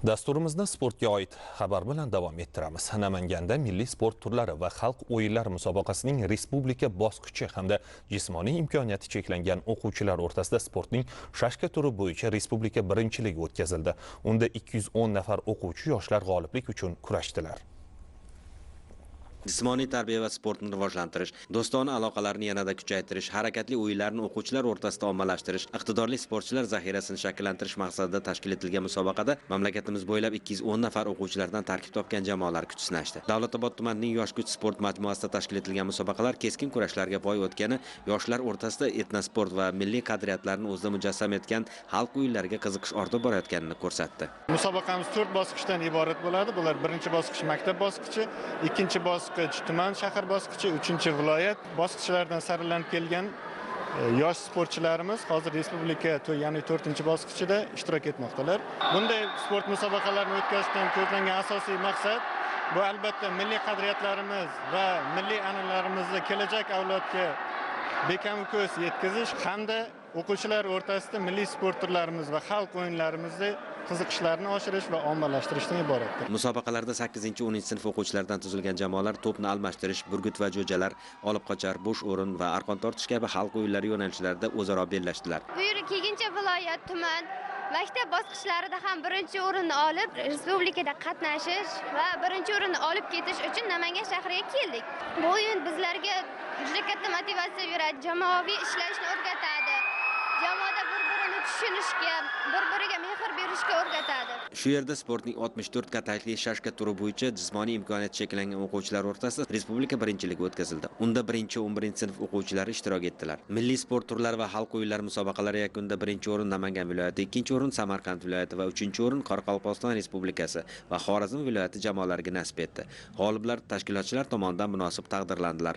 Dasturimizni sportga oid xabar bilan davom ettiramiz. Namanganda milliy sport turlari va xalq o'yinlari musobaqasining respublika bosqichi hamda jismoniy imkoniyati cheklangan o'quvchilar o'rtasida sportning shashka turi bo'yicha respublika birinchiligi o'tkazildi. Unda 210 nafar o'quvchi yoshlar g'oliblik uchun kurashdilar. Jismoniy tarbiya va sportni rivojlantirish do'stona aloqalarni yanada kuchaytirish harakatli o'yinlarni o'quvchilar o'rtasida ommalashtirish iqtidorli sportchilar zaxirasini shakllantirish maqsadida tashkil etilgan musobaqada mamlakatimiz bo'ylab 210 nafar o'quvchilardan tarkib topgan jamoalar kuch sinashdi davlatobod tumanining yosh kuch sport majmuasida tashkil etilgan musobaqalar keskin kurashlarga boy o'tgani yoshlar o'rtasida etnosport va milliy qadriyatlarni o'zida mujassam etgan xalq o'yinlariga qiziqish ortib borayotganini ko'rsatdi. Musobaqamiz to'rt bosqichdan iborat bo'ladi. Bular birinchi bosqich maktab bosqichi ikkinchi bosqich tuman shahar bosqichi uchinchi viloyat. Bosqichlaridan saralanib kelgan e, yosh sportchilarimiz hozir respublika ya'ni to'rtinchi bosqichida ishtirok etmoqdalar. Bunday sport musobaqalarini o'tkazishdan ko'zlangan asosiy maqsad bu albatta milliy qadriyatlarimiz va milliy an'analarimizni kelajak avlodga bekamu ko'z yetkazish hamda o'quvchilar o'rtasida milliy sport turlarimiz va xalq o'yinlarimizni qiziqishlarini oshirish va ommalashtirishdan iboratdir. Musobaqalarda 8-10 sinf o'quvchilaridan tuzilgan jamoalar to'pni almashtirish burgut va jo'jalar olib qochar bo'sh o'rin va arqon tortish kabi xalq o'yinlari yo'nalishlarida o'zaro bellashdilar. Bu yil ikkinchi viloyat tuman maktab bosqichlarida ham birinchi o'rinni olib respublikada qatnashish va birinchi o'rinni olib ketish uchun namangan shahriga keldik. Bu o'yin bizlarga juda katta motivatsiya beradi jamoaviy ishlashni o'rgatadi jamoada bir birini tushunishga bir biriga mehr berishga o'rgatadi. Shu yerda sportning 64 qatayli shashka turi bo'yicha jismoniy imkoniyati cheklangan o'quvchilar o'rtasida respublika birinchiligi o'tkazildi. Unda birinchi 11 sinf o'quvchilari ishtirok etdilar. Milliy sport turlari va xalq o'yinlari musobaqalari yakunida birinchi o'rin namangan viloyati ikkinchi o'rin samarqand viloyati va uchinchi o'rin qoraqalpog'iston respublikasi va xorazm viloyati jamoalariga nasib etdi. G'oliblar tashkilotchilar tomonidan munosib taqdirlandilar.